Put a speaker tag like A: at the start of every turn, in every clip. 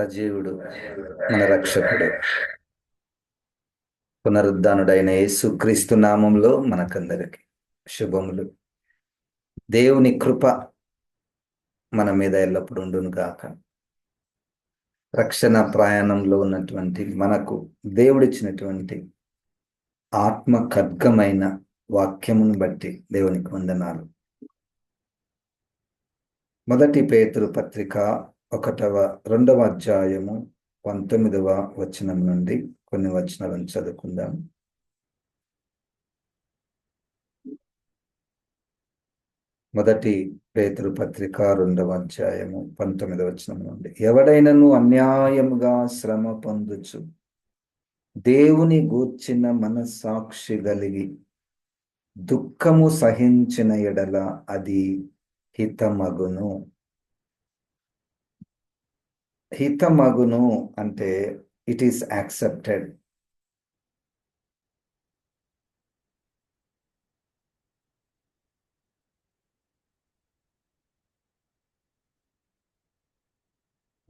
A: సజీవుడు మన రక్షకుడు పునరుద్ధానుడైన యేసుక్రీస్తు నామంలో మనకందరికి శుభములు. దేవుని కృప మన మీద ఎల్లప్పుడు ఉండును గాక. రక్షణ ప్రయాణంలో ఉన్నటువంటి మనకు దేవుడిచ్చినటువంటి ఆత్మ ఖడ్గమైన వాక్యమును బట్టి దేవునికి వందనాలు. మొదటి పేతురు పత్రిక ఒకటవ రెండవ అధ్యాయము పంతొమ్మిదవ వచనం నుండి కొన్ని వచనాలను చదువుకుందాం. మొదటి పేతురు పత్రిక రెండవ అధ్యాయము పంతొమ్మిదవ వచనం నుండి. ఎవడైనను అన్యాయముగా శ్రమ పొందుచు దేవుని గూర్చిన మనస్సాక్షి కలిగి దుఃఖము సహించిన ఎడల అది హితమగును. హితమగును అంటే ఇట్ ఈస్ యాక్సెప్టెడ్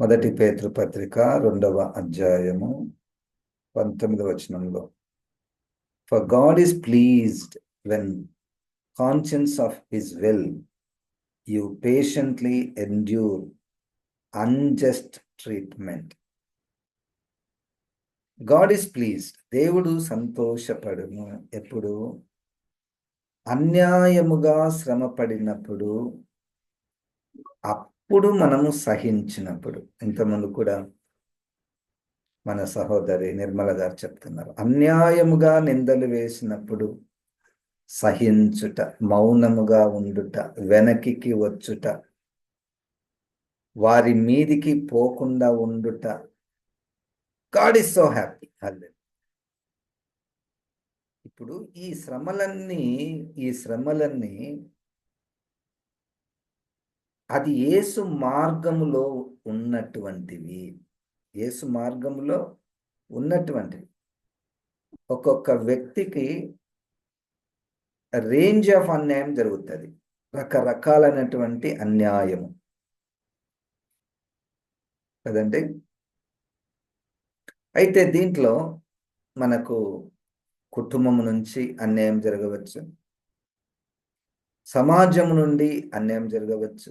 A: మొదటి పేతృపత్రిక రెండవ అధ్యాయము పంతొమ్మిదవ వచనంలో. For God is pleased when conscience of his will you patiently endure unjust treatment God is pleased దేవుడు సంతోషపడును. ఎప్పుడు? అన్యాయముగా శ్రమ పడినప్పుడు అప్పుడు మనము సహించినప్పుడు. ఇంతకుముందు కూడా మన సహోదరి నిర్మల గారు చెప్తున్నారు. అన్యాయముగా నిందలు వేసినప్పుడు సహించుట మౌనముగా ఉండుట వెనక్కి వచ్చుట వారి మీదికి పోకుండా ఉండుట. గాడ్ ఇస్ సో హ్యాపీ అల్లే ఇప్పుడు ఈ శ్రమలన్నీ ఈ శ్రమలన్నీ అది యేసు మార్గములో ఉన్నటువంటివి. యేసు మార్గములో ఉన్నటువంటివి. ఒక్కొక్క వ్యక్తికి రేంజ్ ఆఫ్ అన్యాయం జరుగుతుంది. రకరకాలైనటువంటి అన్యాయము. కదండి? అయితే దీంట్లో మనకు కుటుంబం నుంచి అన్యాయం జరగవచ్చు. సమాజం నుండి అన్యాయం జరగవచ్చు.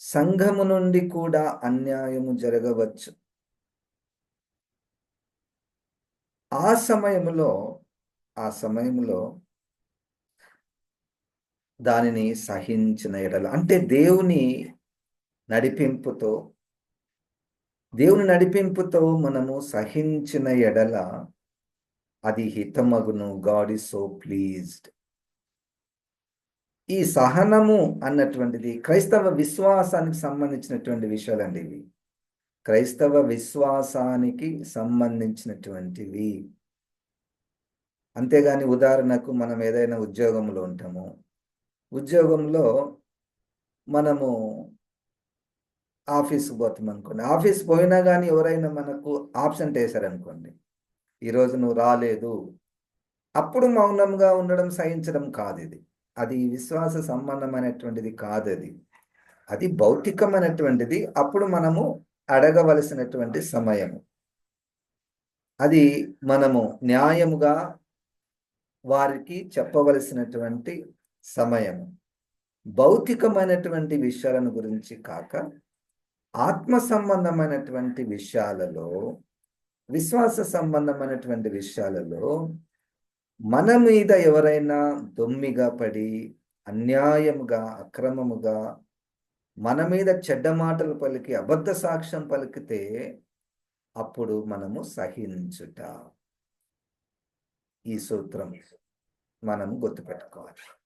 A: సంఘము నుండి కూడా అన్యాయము జరగవచ్చు. ఆ సమయంలో ఆ సమయంలో దానిని సహించిన ఎడల అంటే దేవుని నడిపింపుతో దేవుని నడిపింపుతో మనము సహించిన ఎడల అది హితమగును. గాడ్ ఈజ్ సో ప్లీజ్డ్ ఈ సహనము అన్నటువంటిది క్రైస్తవ విశ్వాసానికి సంబంధించినటువంటి విషయాలండి ఇవి. క్రైస్తవ విశ్వాసానికి సంబంధించినటువంటివి. అంతేగాని ఉదాహరణకు మనం ఏదైనా ఉద్యోగంలో ఉంటాము. ఉద్యోగంలో మనము ఆఫీస్కి పోతాం అనుకోండి. ఆఫీస్ పోయినా కానీ ఎవరైనా మనకు ఆబ్సెంట్ వేశారనుకోండి ఈరోజు నువ్వు రాలేదు అప్పుడు మౌనంగా ఉండడం సహించడం కాదు ఇది అది విశ్వాస సంబంధమైనటువంటిది కాదు అది అది భౌతికమైనటువంటిది. అప్పుడు మనము అడగవలసినటువంటి సమయము. అది మనము న్యాయముగా వారికి చెప్పవలసినటువంటి సమయము. భౌతికమైనటువంటి విషయాలను గురించి కాక ఆత్మ సంబంధమైనటువంటి విషయాలలో విశ్వాస సంబంధమైనటువంటి విషయాలలో మన మీద ఎవరైనా దొమ్మిగా పడి అన్యాయముగా అక్రమముగా మన మీద చెడ్డ మాటలు పలికి అబద్ధ సాక్ష్యం పలికితే అప్పుడు మనము సహించుట. ఈ సూత్రం మనము గుర్తుపెట్టుకోవాలి.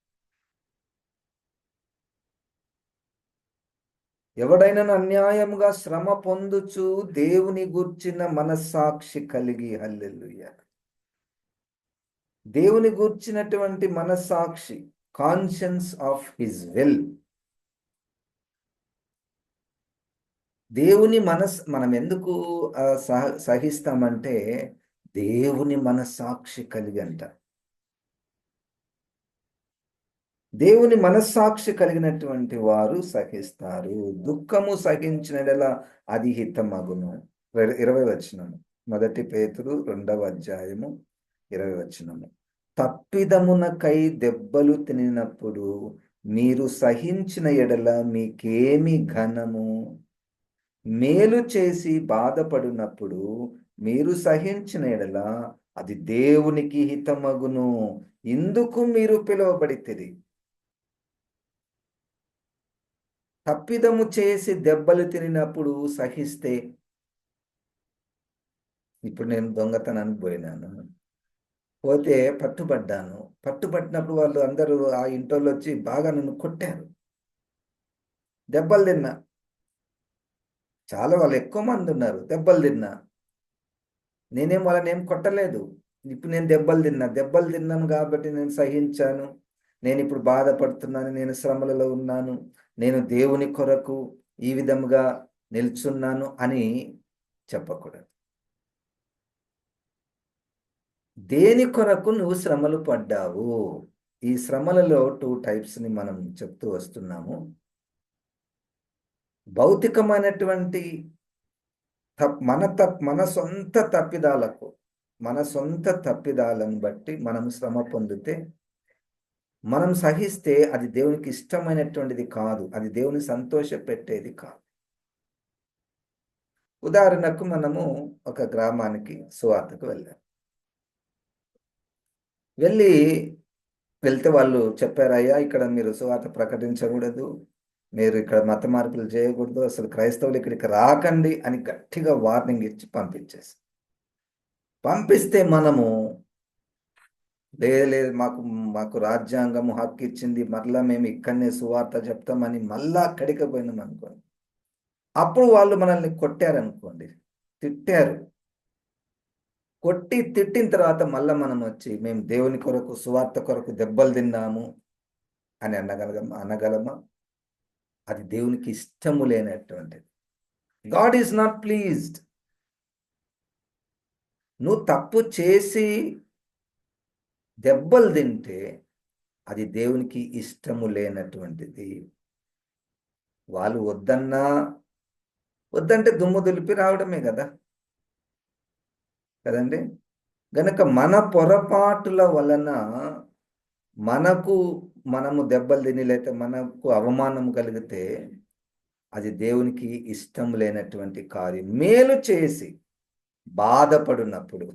A: ఎవడైనా అన్యాయముగా శ్రమ పొందుచు దేవుని గూర్చిన మనస్సాక్షి కలిగి హల్లెల్లుయ్య దేవుని గూర్చినటువంటి మనస్సాక్షి కాన్షియన్స్ ఆఫ్ హిజ్ వెల్ దేవుని మనస్ మనం ఎందుకు సహ సహిస్తామంటే దేవుని మనస్సాక్షి కలిగి అంట దేవుని మనస్సాక్షి కలిగినటువంటి వారు సహిస్తారు. దుఃఖము సహించినడలా అది హితమగును. ఇరవై వచనము. మొదటి పేతురు రెండవ అధ్యాయము ఇరవై వచనము. తప్పిదమునకై దెబ్బలు తినినప్పుడు మీరు సహించిన ఎడల మీకేమి ఘనము? మేలు చేసి బాధపడినప్పుడు మీరు సహించిన ఎడల అది దేవునికి హితమగును. ఇందుకు మీరు పిలువబడితిరి. తప్పిదము చేసి దెబ్బలు తినినప్పుడు సహిస్తే ఇప్పుడు నేను దొంగతనానికి పోయినాను. పోతే పట్టుబడ్డాను. పట్టుబట్టినప్పుడు వాళ్ళు అందరూ ఆ ఇంటర్లో వచ్చి బాగా నన్ను కొట్టారు. దెబ్బలు తిన్నా. చాలా వాళ్ళు ఎక్కువ మంది ఉన్నారు. దెబ్బలు తిన్నా. నేనేం వాళ్ళని ఏం కొట్టలేదు. ఇప్పుడు నేను దెబ్బలు తిన్నా. దెబ్బలు తిన్నాను కాబట్టి నేను సహించాను. నేను ఇప్పుడు బాధపడుతున్నాను నేను శ్రమలలో ఉన్నాను నేను దేవుని కొరకు ఈ విధముగా నిల్చున్నాను అని చెప్పకూడదు. దేని కొరకు నువ్వు శ్రమలు పడ్డావు? ఈ శ్రమలలో టూ టైప్స్ని మనం చెప్తూ వస్తున్నాము. భౌతికమైనటువంటి మన తప్ మన సొంత తప్పిదాలకు మన సొంత తప్పిదాలను బట్టి మనం శ్రమ పొందితే మనం సహిస్తే అది దేవునికి ఇష్టమైనటువంటిది కాదు. అది దేవుని సంతోష పెట్టేది కాదు. ఉదాహరణకు మనము ఒక గ్రామానికి సువార్తకు వెళ్ళాం. వెళ్ళి వెళ్తే వాళ్ళు చెప్పారయ్యా ఇక్కడ మీరు సువార్త ప్రకటించకూడదు. మీరు ఇక్కడ మత మార్పులు చేయకూడదు. అసలు క్రైస్తవులు ఇక్కడికి రాకండి అని గట్టిగా వార్నింగ్ ఇచ్చి పంపించేసి పంపిస్తే మనము లేదు లేదు మాకు మాకు రాజ్యాంగము హక్కు ఇచ్చింది మరలా మేము ఇక్కడనే సువార్త చెప్తామని మళ్ళా అక్కడికి పోయినాం అనుకోండి. అప్పుడు వాళ్ళు మనల్ని కొట్టారనుకోండి తిట్టారు. కొట్టి తిట్టిన తర్వాత మళ్ళీ మనం వచ్చి మేము దేవుని కొరకు సువార్త కొరకు దెబ్బలు తిన్నాము అని అనగలగమా అనగలమా? అది దేవునికి ఇష్టము లేనటువంటిది. గాడ్ ఈజ్ నాట్ ప్లీజ్డ్ నువ్వు తప్పు చేసి దెబ్బలు తింటే అది దేవునికి ఇష్టము లేనటువంటిది. వాళ్ళు వద్దన్నా వద్దంటే దుమ్ము దులిపి రావడమే కదా. కదండి? గనక మన పొరపాటుల వలన మనకు మనము దెబ్బలు తిని లేకపోతే మనకు అవమానం కలిగితే అది దేవునికి ఇష్టం లేనటువంటి కార్యం. మేలు చేసి బాధపడినప్పుడు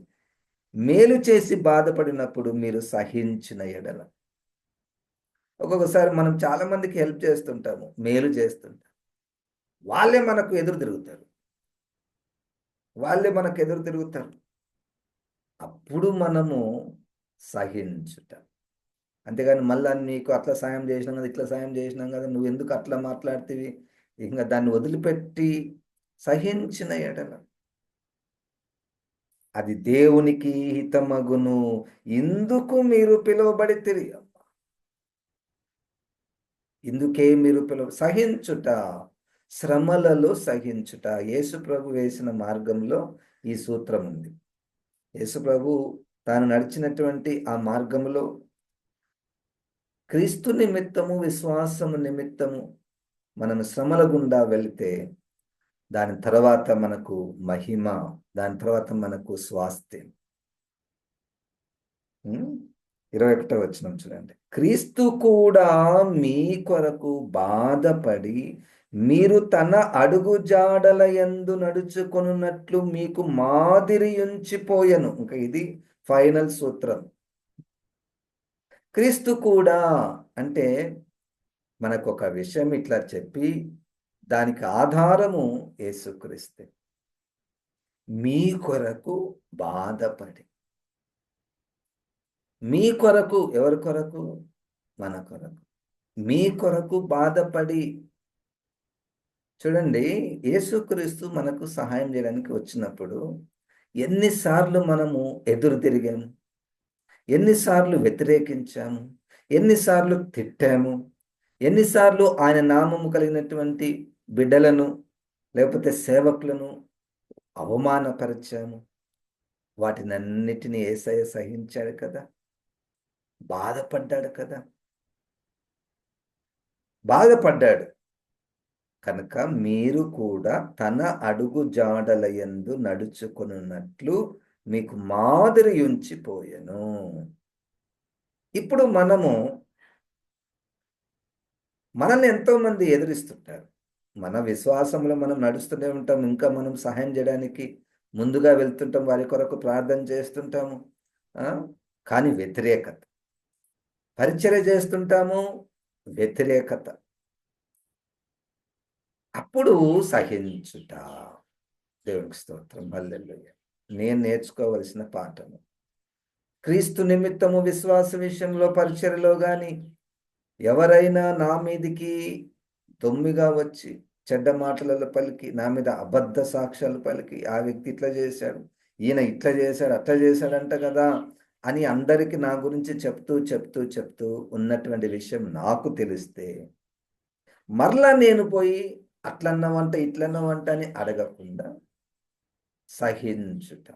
A: మేలు చేసి బాధపడినప్పుడు మీరు సహించిన ఎడల. ఒక్కొక్కసారి మనం చాలా మందికి హెల్ప్ చేస్తుంటాము మేలు చేస్తుంటాం వాళ్ళే మనకు ఎదురు తిరుగుతారు. వాళ్ళే మనకు ఎదురు తిరుగుతారు. అప్పుడు మనము సహించుట అంతేగాని మళ్ళా నీకు అట్లా సాయం చేసినాం కదా ఇట్లా సాయం చేసినాం కదా నువ్వు ఎందుకు అట్లా మాట్లాడుతీవి? ఇంకా దాన్ని వదిలిపెట్టి సహించిన ఎడల. అది దేవునికి హితమగును. ఇందుకు మీరు పిలువబడి ఇందుకే మీరు పిలువ? సహించుట. శ్రమలలో సహించుట. యేసు ప్రభు వేసిన మార్గంలో ఈ సూత్రం ఉంది. యేసు ప్రభు తాను నడిచినటువంటి ఆ మార్గంలో క్రీస్తు నిమిత్తము విశ్వాసము నిమిత్తము మనం శ్రమల గుండా వెళితే దాని తర్వాత మనకు మహిమ దాని తర్వాత మనకు స్వాస్థ్యం. ఇరవై ఒకటో వచ్చిన చూడండి. క్రీస్తు కూడా మీ కొరకు బాధపడి మీరు తన అడుగు జాడల ఎందు నడుచుకొనున్నట్లు మీకు మాదిరి ఉంచిపోయను. ఇంకా ఇది ఫైనల్ సూత్రం. క్రీస్తు కూడా అంటే మనకు ఒక విషయం ఇట్లా చెప్పి దానికి ఆధారము యేసుక్రీస్తే. మీ కొరకు బాధపడి. మీ కొరకు ఎవరి కొరకు? మన కొరకు. మీ కొరకు బాధపడి. చూడండి యేసుక్రీస్తు మనకు సహాయం చేయడానికి వచ్చినప్పుడు ఎన్నిసార్లు మనము ఎదురు తిరిగాము? ఎన్నిసార్లు వ్యతిరేకించాము? ఎన్నిసార్లు తిట్టాము? ఎన్నిసార్లు ఆయన నామము కలిగినటువంటి బిడ్డలను లేకపోతే సేవకులను అవమానపరిచాము? వాటినన్నిటినీ ఏసయ సహించాడు కదా? బాధపడ్డాడు కదా? బాధపడ్డాడు. కనుక మీరు కూడా తన అడుగు జాడలయందు నడుచుకున్నట్లు మీకు మాదిరి ఉంచిపోయెను. ఇప్పుడు మనము మనల్ని ఎంతోమంది ఎదురిస్తుంటారు ఎదిరిస్తుంటారు. మన విశ్వాసంలో మనం నడుస్తూనే ఉంటాం. ఇంకా మనం సహాయం చేయడానికి ముందుగా వెళ్తుంటాం. వారి కొరకు ప్రార్థన చేస్తుంటాము. కానీ వ్యతిరేకత. పరిచర్య చేస్తుంటాము. వ్యతిరేకత. అప్పుడు సహించుట. దేవునికి స్తోత్రం. హల్లెలూయ. నేను నేర్చుకోవలసిన పాఠము. క్రీస్తు నిమిత్తము విశ్వాస విషయంలో పరిచయలో కానీ ఎవరైనా నా మీదికి దొమ్మిగా వచ్చి చెడ్డ మాటలలో పలికి నా మీద అబద్ధ సాక్ష్యాలు పలికి ఆ వ్యక్తి ఇట్లా చేశాడు ఈయన ఇట్లా చేశాడు అట్లా చేశాడంట కదా అని అందరికి నా గురించి చెప్తూ చెప్తూ చెప్తూ ఉన్నటువంటి విషయం నాకు తెలిస్తే మరలా నేను పోయి అట్లన్నవంట ఇట్లన్నవంట అని అడగకుండా సహించుట.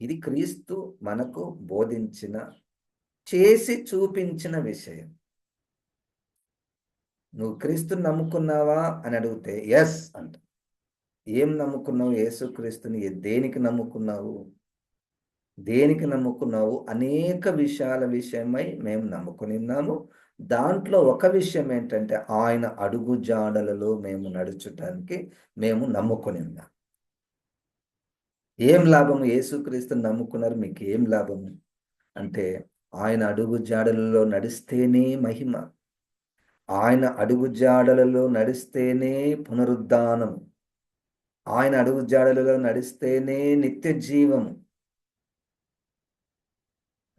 A: ఇది క్రీస్తు మనకు బోధించిన చేసి చూపించిన విషయం. నువ్వు క్రీస్తుని నమ్ముకున్నావా అని అడిగితే ఎస్ అంట. ఏం నమ్ముకున్నావు? యేసుక్రీస్తుని దేనికి నమ్ముకున్నావు? దేనికి నమ్ముకున్నావు? అనేక విషయాల విషయమై మేము నమ్ముకుని ఉన్నాము. దాంట్లో ఒక విషయం ఏంటంటే ఆయన అడుగు జాడలలో మేము నడుచటానికి మేము నమ్ముకుని ఉన్నాం. ఏం లాభము? యేసుక్రీస్తుని నమ్ముకున్నారు మీకు ఏం లాభము? అంటే ఆయన అడుగు జాడలలో నడిస్తేనే మహిమ. ఆయన అడుగు జాడలలో నడిస్తేనే పునరుద్ధానం. ఆయన అడుగు జాడలలో నడిస్తేనే నిత్య జీవము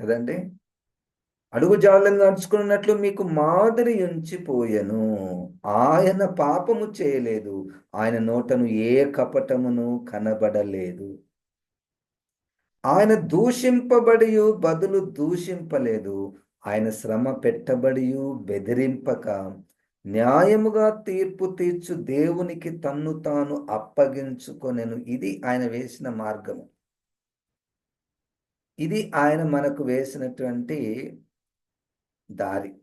A: కదండి? అడుగు జాడలను నడుచుకున్నట్లు మీకు మాదిరి ఉంచిపోయెను. ఆయన పాపము చేయలేదు. ఆయన నోటను ఏ కపటమును కనబడలేదు. ఆయన దూషింపబడి బదులు దూషింపలేదు. ఆయన శ్రమ పెట్టబడియు బెదిరింపక. న్యాయముగా తీర్పు తీర్చు దేవునికి తన్ను తాను అప్పగించుకొనెను. ఇది ఆయన వేసిన మార్గము. ఇది ఆయన మనకు వేసినటువంటి దారి.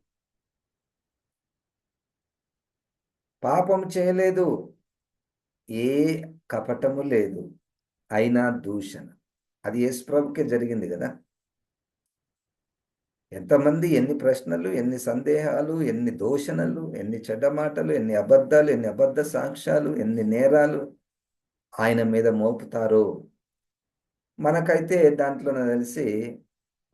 A: పాపం చేయలేదు. ఏ కపటము లేదు. అయినా దూషణ. అది యేసుప్రభుకే జరిగింది కదా. ఎంతమంది ఎన్ని ప్రశ్నలు ఎన్ని సందేహాలు ఎన్ని దోషణలు ఎన్ని చెడ్డ మాటలు ఎన్ని అబద్ధాలు ఎన్ని అబద్ధ సాక్ష్యాలు ఎన్ని నేరాలు ఆయన మీద మోపుతారో మనకైతే దాంట్లో తెలిసి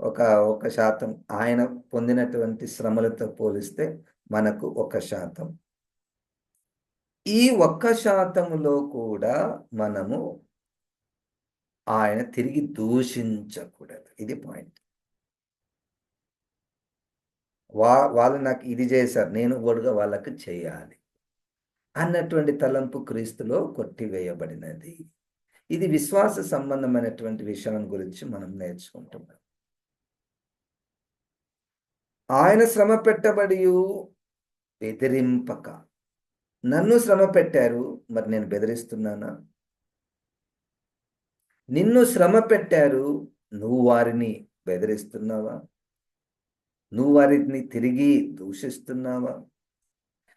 A: ఒక ఒక శాతం ఆయన పొందినటువంటి శ్రమలతో పోలిస్తే మనకు ఒక శాతం. ఈ ఒక్క శాతములో కూడా మనము ఆయన తిరిగి దూషించకూడదు. ఇది పాయింట్ వా వాళ్ళు నాకు ఇది చేశారు నేను కూడా వాళ్ళకి చేయాలి అన్నటువంటి తలంపు క్రీస్తులో కొట్టివేయబడినది. ఇది విశ్వాస సంబంధమైనటువంటి విషయం గురించి మనం నేర్చుకుంటున్నాం. ఆయన శ్రమ పెట్టబడి బెదిరింపక. నన్ను శ్రమ పెట్టారు మరి నేను బెదిరిస్తున్నానా? నిన్ను శ్రమ పెట్టారు నువ్వు వారిని బెదిరిస్తున్నావా? నువ్వు వారిని తిరిగి దూషిస్తున్నావా?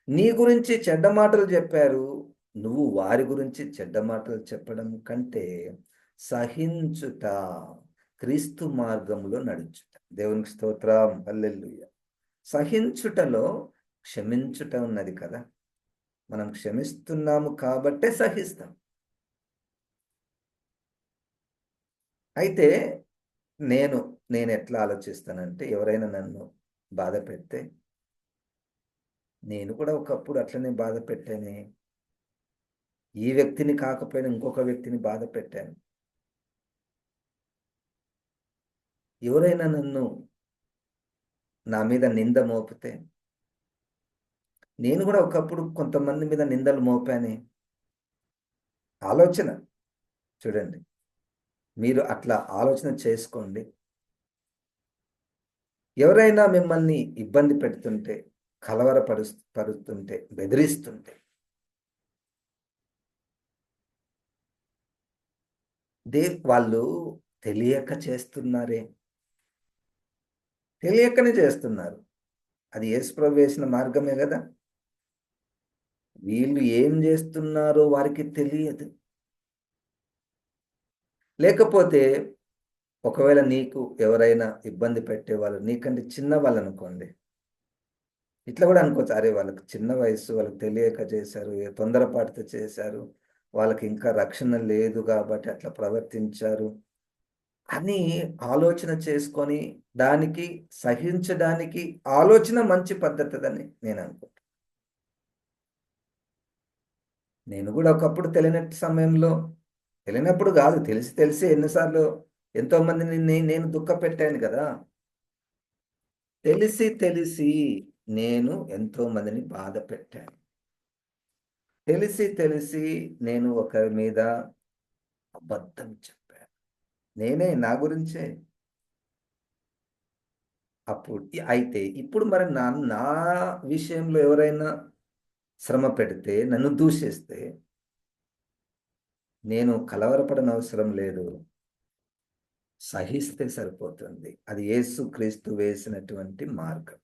A: నీ గురించి చెడ్డ మాటలు చెప్పారు నువ్వు వారి గురించి చెడ్డ మాటలు చెప్పడం కంటే సహించుట క్రీస్తు మార్గంలో నడుచుట. దేవునికి స్తోత్రం. అల్లెల్లుయ్య సహించుటలో క్షమించుట ఉన్నది కదా. మనం క్షమిస్తున్నాము కాబట్టే సహిస్తాం. అయితే నేను నేను ఎట్లా ఆలోచిస్తానంటే ఎవరైనా నన్ను బాధ పెడితే నేను కూడా ఒకప్పుడు అట్లనే బాధ పెట్టాను. ఈ వ్యక్తిని కాకపోయినా ఇంకొక వ్యక్తిని బాధ పెట్టాను. ఎవరైనా నన్ను నా మీద నింద మోపితే నేను కూడా ఒకప్పుడు కొంతమంది మీద నిందలు మోపానే. ఆలోచన చూడండి. మీరు అట్లా ఆలోచన చేసుకోండి. ఎవరైనా మిమ్మల్ని ఇబ్బంది పెడుతుంటే కలవరపరు పరుస్తుంటే బెదిరిస్తుంటే దే వాళ్ళు తెలియక చేస్తున్నారే? తెలియకనే చేస్తున్నారు. అది యేసుప్రభు వేసిన మార్గమే కదా. వీళ్ళు ఏం చేస్తున్నారో వారికి తెలియదు. లేకపోతే ఒకవేళ నీకు ఎవరైనా ఇబ్బంది పెట్టేవాళ్ళు నీకంటే చిన్న వాళ్ళు అనుకోండి ఇట్లా కూడా అనుకోవచ్చు. అరే వాళ్ళకి చిన్న వయసు వాళ్ళకి తెలియక చేశారు ఏ తొందరపాటుతో చేశారు వాళ్ళకి ఇంకా రక్షణ లేదు కాబట్టి అట్లా ప్రవర్తించారు అని ఆలోచన చేసుకొని దానికి సహించడానికి ఆలోచన మంచి పద్ధతిదని నేను అనుకుంటాను నేను కూడా ఒకప్పుడు తెలియనట్టు సమయంలో తెలియనప్పుడు కాదు తెలిసి తెలిసి ఎన్నిసార్లు ఎంతో మందిని నేను దుఃఖ పెట్టాను కదా. తెలిసి తెలిసి నేను ఎంతో మందిని బాధ పెట్టాను. తెలిసి తెలిసి నేను ఒకరి మీద అబద్ధం చెప్పాను. నేనే నా గురించే. అప్పుడు అయితే ఇప్పుడు మరి నా నా విషయంలో ఎవరైనా శ్రమ పెడితే నన్ను దూషిస్తే నేను కలవరపడని అవసరం లేదు. సహిస్తే సరిపోతుంది. అది యేసు క్రీస్తు వేసినటువంటి మార్గం.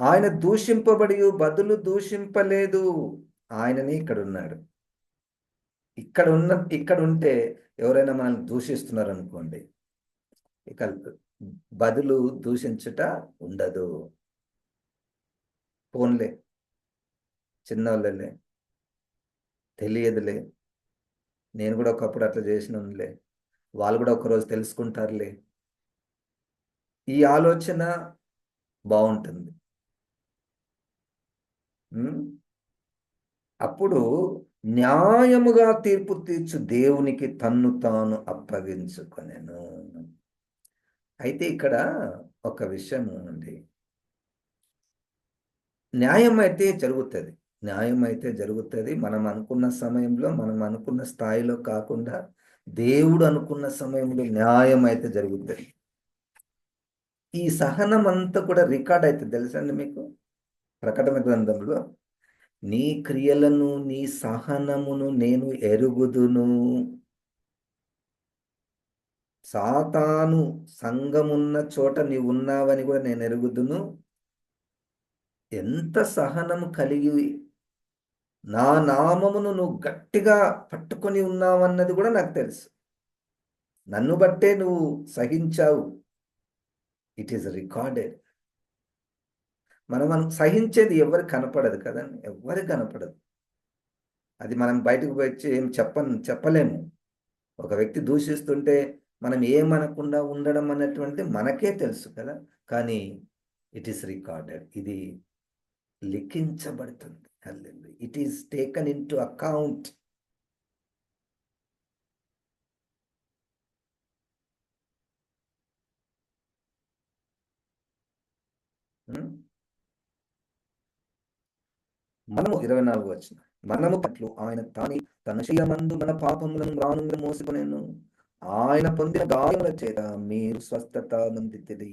A: ఆయన దూషింపబడి బదులు దూషింపలేదు. ఆయనని ఇక్కడ ఉన్నాడు ఇక్కడ ఉన్న ఇక్కడ ఉంటే ఎవరైనా మనల్ని దూషిస్తున్నారు అనుకోండి ఇక బదులు దూషించుట ఉండదు. ఫోన్లే చిన్నోళ్ళలే. తెలియదులే. నేను కూడా ఒకప్పుడు అట్లా చేసినలే వాళ్ళు కూడా ఒకరోజు తెలుసుకుంటారులే. ఈ ఆలోచన బాగుంటుంది. అప్పుడు న్యాయముగా తీర్పు తీర్చు దేవునికి తన్ను తాను అప్పగించుకొనెను. అయితే ఇక్కడ ఒక విషయం ఉంది. న్యాయం అయితే జరుగుతుంది. న్యాయం అయితే జరుగుతుంది. మనం అనుకున్న సమయంలో మనం అనుకున్న స్థాయిలో కాకుండా దేవుడు అనుకున్న సమయంలో న్యాయం అయితే జరుగుతుంది. ఈ సహనం అంతా కూడా రికార్డ్ అవుతుంది తెలుసండి మీకు? ప్రకటన గ్రంథంలో నీ క్రియలను నీ సహనమును నేను ఎరుగుదును. సాతాను సంఘమున్న చోట నీవు ఉన్నావని కూడా నేను ఎరుగుదును. ఎంత సహనం కలిగి నా నామమును నువ్వు గట్టిగా పట్టుకొని ఉన్నావన్నది కూడా నాకు తెలుసు. నన్ను బట్టే నువ్వు సహించావు. ఇట్ ఈస్ రికార్డెడ్ మనం మనం సహించేది ఎవరు కనపడదు కదండి. ఎవరు కనపడదు. అది మనం బయటకు వచ్చి ఏం చెప్ప చెప్పలేము. ఒక వ్యక్తి దూషిస్తుంటే మనం ఏమనకుండా ఉండడం అన్నటువంటి మనకే తెలుసు కదా. కానీ ఇట్ ఈస్ రికార్డెడ్ ఇది లిఖించబడుతుంది. It is taken into account మనము ఇరవై నాలుగు వచ్చిన మనము పట్లు ఆయన తాని తన శీలమందు మన పాపములను రాను మోసుకునేను. ఆయన పొందిన గాయముల చేత మీరు స్వస్థత నొందితిరి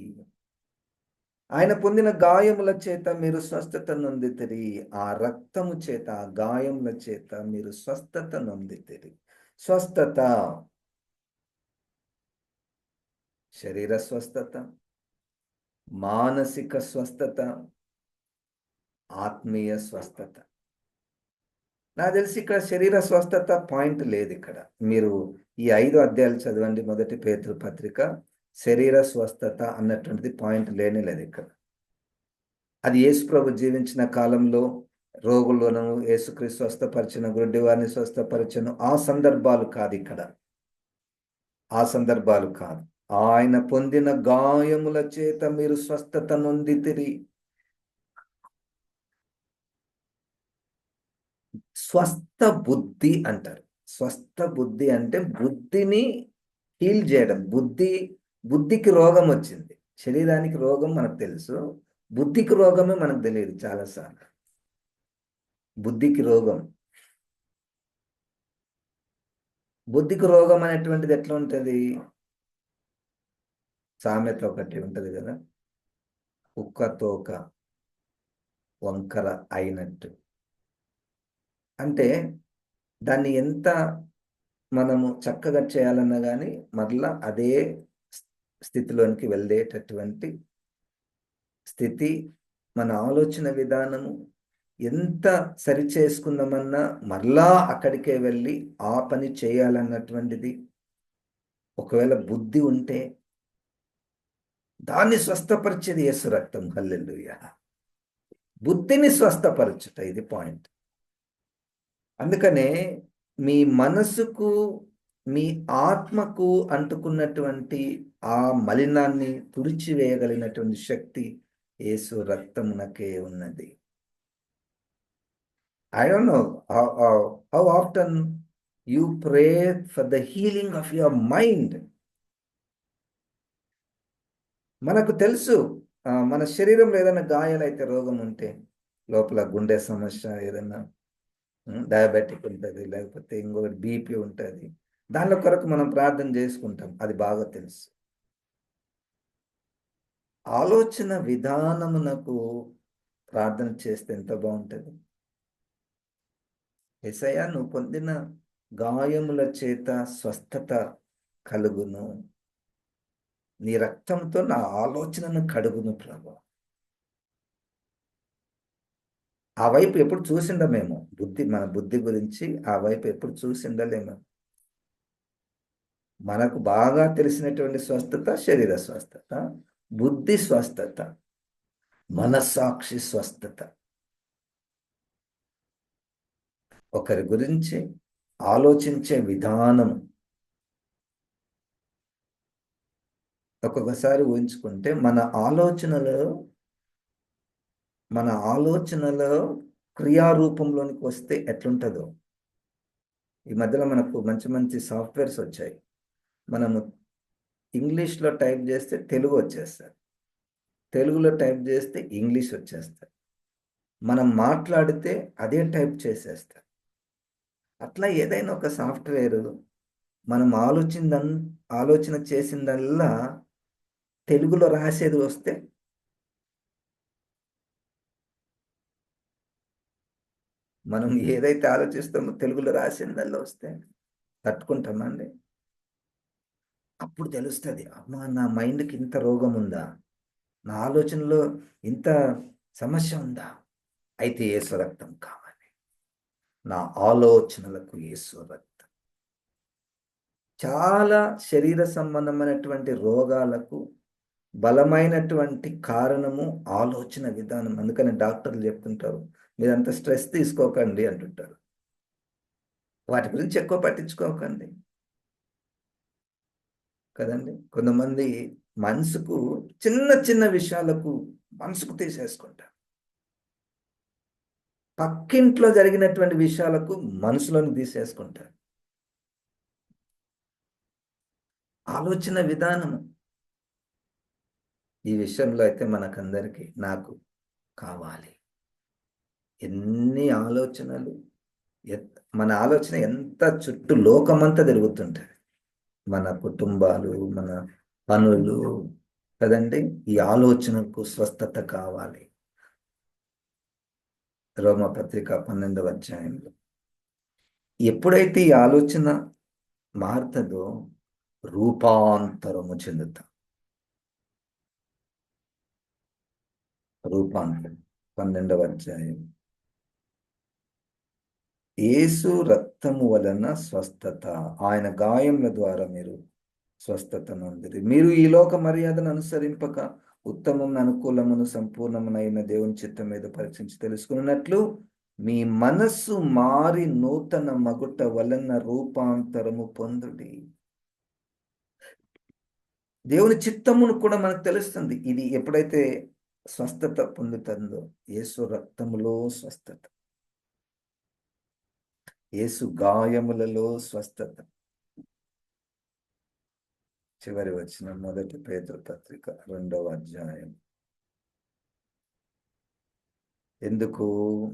A: ఆయన పొందిన గాయముల చేత మీరు స్వస్థత నొందితిరి. ఆ రక్తము చేత ఆ గాయముల చేత మీరు స్వస్థత నొందితిరి. స్వస్థత. శరీర స్వస్థత. మానసిక స్వస్థత. ఆత్మీయ స్వస్థత. నాకు తెలిసి ఇక్కడ శరీర స్వస్థత పాయింట్ లేదు ఇక్కడ. మీరు ఈ ఐదు అధ్యాయాలు చదవండి మొదటి పేతృ పత్రిక. శరీర స్వస్థత అన్నటువంటిది పాయింట్ లేనే లేదు ఇక్కడ. అది యేసుప్రభు జీవించిన కాలంలో రోగులను యేసుక్రీస్తు స్వస్థపరిచిన గుడ్డి వారిని స్వస్థపరిచను ఆ సందర్భాలు కాదు ఇక్కడ. ఆ సందర్భాలు కాదు. ఆయన పొందిన గాయముల చేత మీరు స్వస్థత నొందితిరి స్వస్థ బుద్ధి అంటారు. స్వస్థ బుద్ధి అంటే బుద్ధిని హీల్ చేయడం. బుద్ధి బుద్ధికి రోగం వచ్చింది. శరీరానికి రోగం మనకు తెలుసు. బుద్ధికి రోగమే మనకు తెలియదు చాలాసార్లు. బుద్ధికి రోగం. బుద్ధికి రోగం అనేటువంటిది ఎట్లా ఉంటుంది? సామెత ఒకటి ఉంటుంది కదా? కుక్క తోక వంకర అయినట్టు. అంటే దాన్ని ఎంత మనము చక్కగా చేయాలన్నా కానీ మరలా అదే స్థితిలోనికి వెళ్ళేటటువంటి స్థితి మన ఆలోచన విధానము ఎంత సరి చేసుకుందామన్నా మరలా అక్కడికే వెళ్ళి ఆ పని చేయాలన్నటువంటిది. ఒకవేళ బుద్ధి ఉంటే దాన్ని స్వస్థపరిచేది యేసు రక్తం. హల్లెలూయ. బుద్ధిని స్వస్థపరచుట ఇది పాయింట్. అందుకనే మీ మనసుకు మీ ఆత్మకు అంటుకున్నటువంటి ఆ మలినాన్ని తుడిచివేయగలిగినటువంటి శక్తి యేసు రక్తమునకే ఉన్నది. I don't know how often you pray for the healing of your mind మనకు తెలుసు మన శరీరంలో ఏదైనా గాయాలైతే రోగం ఉంటే లోపల గుండె సమస్య ఏదైనా డయాబెటిక్ ఉంటుంది లేకపోతే ఇంకొకటి బీపీ ఉంటుంది దానిలో కొరకు మనం ప్రార్థన చేసుకుంటాం అది బాగా తెలుసు. ఆలోచన విధానమునకు ప్రార్థన చేస్తే ఎంత బాగుంటుంది? ఎసయ్య నువ్వు పొందిన గాయముల చేత స్వస్థత కలుగును. నీ రక్తంతో నా ఆలోచనను కడుగును ప్రభు. ఆ వైపు ఎప్పుడు చూసిండమేమో బుద్ధి మన బుద్ధి గురించి ఆ వైపు ఎప్పుడు చూసిండలేము మనకు బాగా తెలిసినటువంటి స్వస్థత శరీర స్వస్థత. బుద్ధి స్వస్థత మనస్సాక్షి స్వస్థత. ఒకరి గురించి ఆలోచించే విధానం ఒక్కొక్కసారి ఊహించుకుంటే మన ఆలోచనలో మన ఆలోచనలో క్రియారూపంలోనికి వస్తే ఎట్లుంటుందో. ఈ మధ్యలో మనకు మంచి మంచి సాఫ్ట్వేర్స్ వచ్చాయి. మనము ఇంగ్లీష్లో టైప్ చేస్తే తెలుగు వచ్చేస్తుంది తెలుగులో టైప్ చేస్తే ఇంగ్లీష్ వచ్చేస్తుంది మనం మాట్లాడితే అదే టైప్ చేసేస్తారు. అట్లా ఏదైనా ఒక సాఫ్ట్వేర్ మనం ఆలోచిందన్ ఆలోచన చేసిందల్లా తెలుగులో రాసేది వస్తే మనం ఏదైతే ఆలోచిస్తామో తెలుగులో రాసిందల్లా వస్తే తట్టుకుంటామండి. అప్పుడు తెలుస్తుంది అమ్మా నా మైండ్కి ఇంత రోగం ఉందా నా ఆలోచనలో ఇంత సమస్య ఉందా? అయితే ఏసు రక్తం కావాలి. నా ఆలోచనలకు ఏసు రక్తం. చాలా శరీర సంబంధమైనటువంటి రోగాలకు బలమైనటువంటి కారణము ఆలోచన విధానం. అందుకని డాక్టర్లు చెప్తుంటారు మీరంత స్ట్రెస్ తీసుకోకండి అంటుంటారు. వాటి గురించి ఎక్కువ పట్టించుకోకండి. కదండి? కొంతమంది మనసుకు చిన్న చిన్న విషయాలకు మనసుకు తీసేసుకుంటారు. పక్కింట్లో జరిగినటువంటి విషయాలకు మనసులోని తీసేసుకుంటారు. ఆలోచన విధానము ఈ విషయంలో అయితే మనకందరికీ నాకు కావాలి. ఎన్ని ఆలోచనలు మన ఆలోచన ఎంత చుట్టూ లోకమంతా తిరుగుతుంటుంది మన కుటుంబాలు మన పనులు కదండి? ఈ ఆలోచనకు స్వస్థత కావాలి. రోమపత్రిక పన్నెండవ అధ్యాయంలో. ఎప్పుడైతే ఈ ఆలోచన మారుతుందో రూపాంతరము చెందుతాం. రూపాంతరం. పన్నెండవ అధ్యాయం. యేసు రక్తము వలన స్వస్థత. ఆయన గాయముల ద్వారా మీరు స్వస్థత నొందిరి. మీరు ఈ లోక మర్యాదను అనుసరింపక ఉత్తమమును అనుకూలమును సంపూర్ణమునైన దేవుని చిత్తం మీద పరీక్షించి తెలుసుకున్నట్లు మీ మనస్సు మారి నూతన మగుట వలన రూపాంతరము పొందుడి. దేవుని చిత్తమును కూడా మనకు తెలుస్తుంది. ఇది ఎప్పుడైతే స్వస్థత పొందుతుందో యేసు రక్తములో స్వస్థత. యేసు గాయములలో స్వస్థత. చివరి వచ్చిన మొదటి పేతురు పత్రిక రెండవ అధ్యాయం. ఎందుకు?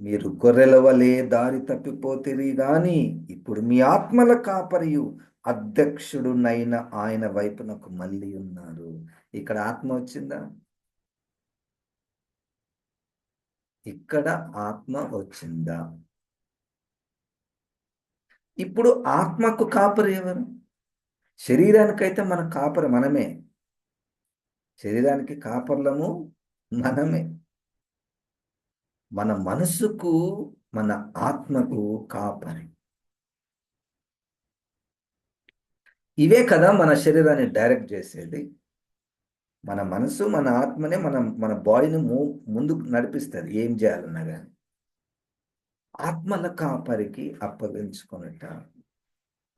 A: మీరు గొర్రెల వలె దారి తప్పిపోతిరి గాని ఇప్పుడు మీ ఆత్మల కాపరియు అధ్యక్షుడునైన ఆయన వైపునకు మళ్ళీ ఉన్నారు. ఇక్కడ ఆత్మ వచ్చిందా? ఇక్కడ ఆత్మ వచ్చిందా? ఇప్పుడు ఆత్మకు కాపరి ఎవరు? శరీరానికైతే మన కాపరి మనమే. శరీరానికి కాపర్లము మనమే. మన మనసుకు మన ఆత్మకు కాపరి. ఇవే కదా మన శరీరాన్ని డైరెక్ట్ చేసేది. మన మనసు మన ఆత్మనే మన మన బాడీని ముందుకు నడిపిస్తుంది. ఏం చేయాలన్నా కానీ ఆత్మల కాపరికి అప్పగించుకున్నట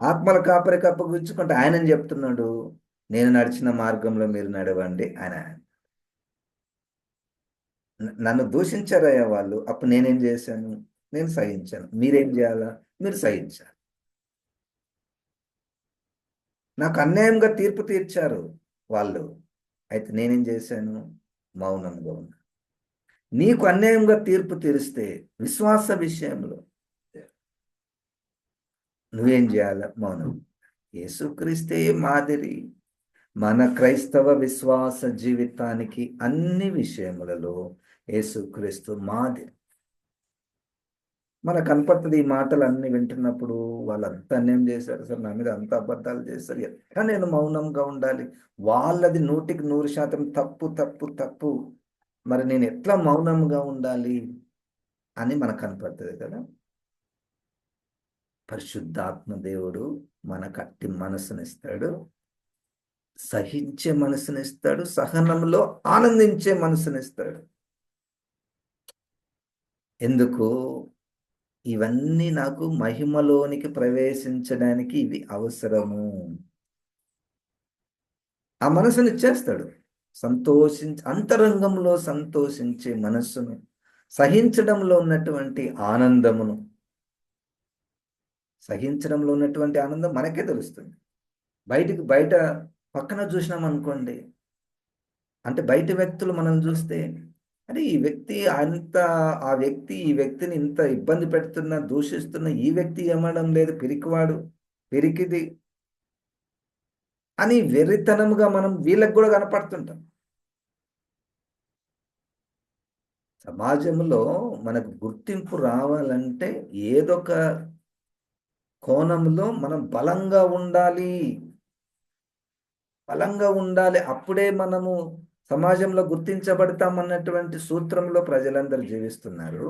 A: ఆత్మల కాపరికి అప్పగించుకుంటే ఆయనని చెప్తున్నాడు? నేను నడిచిన మార్గంలో మీరు నడవండి ఆయన. నన్ను దూషించారయ్యా వాళ్ళు అప్పుడు నేనేం చేశాను? నేను సహించాను. మీరేం చేయాలా? మీరు సహించాలి. నాకు అన్యాయంగా తీర్పు తీర్చారు వాళ్ళు. అయితే నేనేం చేశాను? మౌనంగా ఉన్నాను నీకు అన్యాయంగా తీర్పు తీరిస్తే విశ్వాస విషయంలో నువ్వేం చేయాల? మౌనం. యేసుక్రీస్తే మాదిరి మన క్రైస్తవ విశ్వాస జీవితానికి అన్ని విషయములలో యేసుక్రీస్తు మాదిరి. మన కనపడుతుంది ఈ మాటలు అన్ని వింటున్నప్పుడు వాళ్ళు అంత అన్యాయం చేశారు సార్ నా మీద అంత అబద్ధాలు చేశారు. ఎట్లా నేను మౌనంగా ఉండాలి? వాళ్ళది నూటికి నూరు శాతం తప్పు తప్పు తప్పు. మరి నేను ఎట్లా మౌనంగా ఉండాలి అని మనకు కనపడుతుంది కదా? పరిశుద్ధాత్మ దేవుడు మనకు అట్టి మనసునిస్తాడు సహించే మనసునిస్తాడు సహనంలో ఆనందించే మనసునిస్తాడు. ఎందుకు? ఇవన్నీ నాకు మహిమలోనికి ప్రవేశించడానికి ఇవి అవసరము. ఆ మనసునిచ్చేస్తాడు సంతోషించ అంతరంగంలో సంతోషించే మనస్సును సహించడంలో ఉన్నటువంటి ఆనందమును. సహించడంలో ఉన్నటువంటి ఆనందం మనకే తెలుస్తుంది. బయటికి బయట పక్కన చూసినాం అనుకోండి అంటే బయట వ్యక్తులు మనం చూస్తే అరే ఈ వ్యక్తి అంత ఆ వ్యక్తి ఈ వ్యక్తిని ఇంత ఇబ్బంది పెడుతున్న దూషిస్తున్న ఈ వ్యక్తి ఏమడం లేదు పిరికివాడు పిరికిది. అని వెర్రితనముగా మనం వీళ్ళకు కూడా కనపడుతుంటాం. సమాజంలో మనకు గుర్తింపు రావాలంటే ఏదొక కోణంలో మనం బలంగా ఉండాలి. బలంగా ఉండాలి. అప్పుడే మనము సమాజంలో గుర్తించబడతామన్నటువంటి సూత్రంలో ప్రజలందరూ జీవిస్తున్నారు.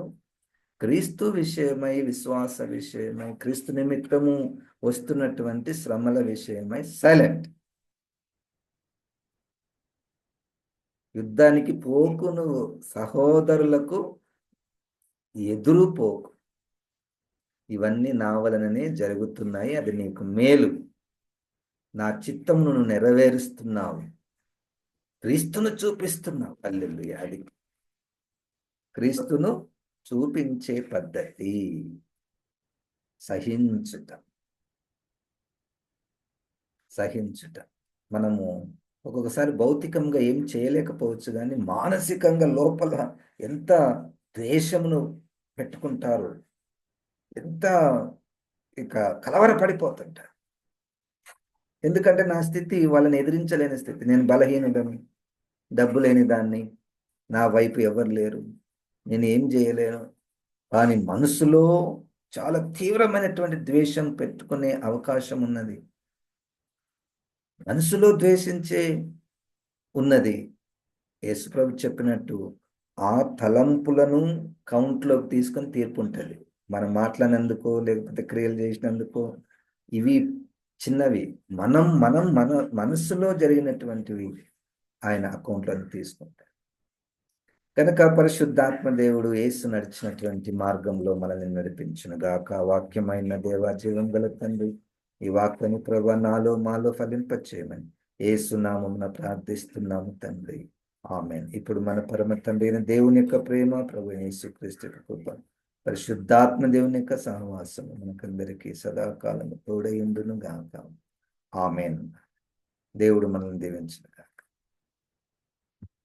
A: క్రీస్తు విషయమై విశ్వాస విషయమై క్రీస్తు నిమిత్తము వస్తున్నటువంటి శ్రమల విషయమై సైలెంట్. యుద్ధానికి పోకు నువ్వు సహోదరులకు ఎదురు పోకు. ఇవన్నీ నా వలననే జరుగుతున్నాయి అది నీకు మేలు. నా చిత్తమును నువ్వు నెరవేరుస్తున్నావు. క్రీస్తును చూపిస్తున్నావు. అల్లెల్లు అది క్రీస్తును చూపించే పద్ధతి సహించుట. సహించుట. మనము ఒక్కొక్కసారి భౌతికంగా ఏం చేయలేకపోవచ్చు కానీ మానసికంగా లోపల ఎంత ద్వేషమును పెట్టుకుంటారు ఎంత ఇక కలవరపడిపోతుంటారు ఎందుకంటే నా స్థితి వాళ్ళని ఎదిరించలేని స్థితి. నేను బలహీనుడని డబ్బు లేని దాన్ని నా వైపు ఎవరు లేరు. నేను ఏం చేయలేను. కానీ మనసులో చాలా తీవ్రమైనటువంటి ద్వేషం పెట్టుకునే అవకాశం ఉన్నది. మనసులో ద్వేషించే ఉన్నది. యేసుప్రభు చెప్పినట్టు ఆ తలంపులను కౌంట్లోకి తీసుకొని తీర్పు ఉంటుంది. మనం మాట్లాడినందుకో లేకపోతే క్రియలు చేసినందుకో ఇవి చిన్నవి. మనం మనం మన మనస్సులో జరిగినటువంటివి ఆయన అకౌంట్లను తీసుకుంటారు కనుక పరిశుద్ధాత్మ దేవుడు ఏసు నడిచినటువంటి మార్గంలో మనల్ని నడిపించిన గాక. వాక్యమైన దేవా జీవం గల తండ్రి ఈ వాక్యని ప్రభా నాలో మాలో ఫలింపచేయమని ఏసునామమున ప్రార్థిస్తున్నాము తండ్రి. ఆమె ఇప్పుడు మన పరమ తండ్రి అయిన దేవుని యొక్క ప్రేమ ప్రభు యేసుక్రీస్తు కృప పరిశుద్ధాత్మ దేవుని యొక్క సహవాసం మనకందరికీ సదాకాలం తోడయుండును గాక. ఆమెన్. దేవుడు మనల్ని దీవించిన